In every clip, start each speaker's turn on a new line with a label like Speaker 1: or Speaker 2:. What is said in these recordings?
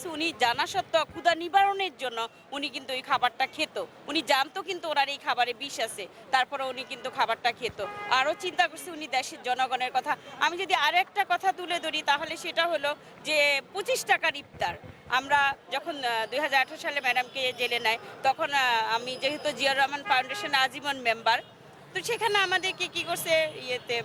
Speaker 1: গেছে উনি জানা সত্ত্বেও ক্ষুধা নিবারণের জন্য উনি কিন্তু এই খাবারটা খেত। উনি জানতো কিন্তু ওনার এই খাবারে বিষ আছে তারপরে উনি কিন্তু খাবারটা খেত। আরও চিন্তা করছে উনি দেশের জনগণের কথা। আমি যদি আরও একটা কথা তুলে ধরি, তাহলে সেটা হলো যে পঁচিশ টাকার ইফতার। আমরা যখন দুই হাজার আঠারো সালে ম্যাডামকে জেলে নেয়, তখন আমি যেহেতু জিয়াউর রহমান ফাউন্ডেশন আজীবন মেম্বার, তো সেখানে আমাদেরকে কি করছে, ইয়েতে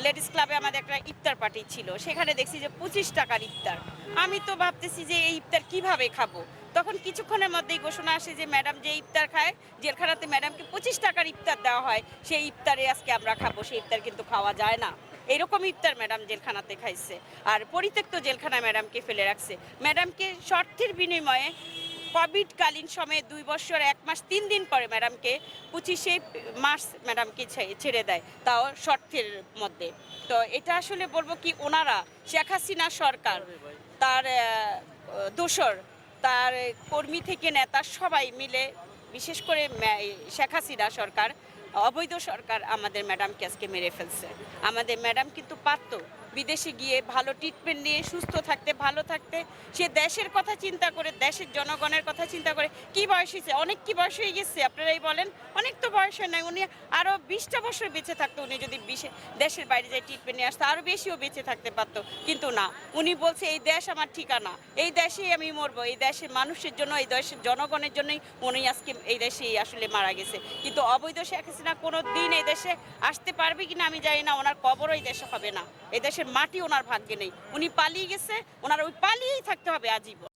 Speaker 1: লেডিস ক্লাবে আমাদের একটা ইফতার পার্টি ছিল। সেখানে দেখছি যে পঁচিশ টাকার ইফতার। আমি তো ভাবতেছি যে এই ইফতার কীভাবে খাব? তখন কিছুক্ষণের মধ্যেই ঘোষণা আসে যে ম্যাডাম যে ইফতার খায়, জেলখানাতে ম্যাডামকে পঁচিশ টাকার ইফতার দেওয়া হয়, সেই ইফতারে আজকে আমরা খাব, সেই ইফতার কিন্তু খাওয়া যায় না। এরকম ইফতার ম্যাডাম জেলখানাতে খাইছে। আর পরিত্যক্ত জেলখানা ম্যাডামকে ফেলে রাখছে। ম্যাডামকে শর্তের বিনিময়ে কোভিডকালীন সময়ে দুই বছর, এক মাস, তিন দিন পরে ম্যাডামকে পঁচিশে মার্চ ম্যাডামকে ছেড়ে দেয়, তাও শর্তের মধ্যে। তো এটা আসলে বলব কি, ওনারা, শেখ হাসিনা সরকার, তার দোসর তার কর্মী থেকে নেতা সবাই মিলে, বিশেষ করে শেখ হাসিনা সরকার, অবৈধ সরকার আমাদের ম্যাডামকে আজকে মেরে ফেলছে। আমাদের ম্যাডাম কিন্তু পারত বিদেশে গিয়ে ভালো ট্রিটমেন্ট নিয়ে, সুস্থ থাকতে, ভালো থাকতে, সে দেশের কথা চিন্তা করে, দেশের জনগণের কথা চিন্তা করে, কি বয়স হয়েছে? অনেক কি বয়স হয়ে গেছে, আপনারাই বলেন। অনেক তো বয়স হয় নাই, উনি আরও বিশটা বছর বেঁচে থাকতো, উনি যদি বিশে দেশের বাইরে যায় ট্রিটমেন্ট নিয়ে আসতো আরও বেশিও বেঁচে থাকতে পারতো। কিন্তু না, উনি বলছে, এই দেশ আমার ঠিকানা, এই দেশেই আমি মরবো, এই দেশের মানুষের জন্য, এই দেশের জনগণের জন্যই উনি আজকে এই দেশেই আসলে মারা গেছে। কিন্তু অবৈধ শেখ হাসিনা কোনো দিন এই দেশে আসতে পারবে কিনা আমি জানি না, ওনার কবরও এই দেশে হবে না। এই দেশের মাটি ওনার ভাগ্যে নেই। উনি পালিয়ে গেছে ওনার ওই পালিয়েই থাকতে হবে আজীবন।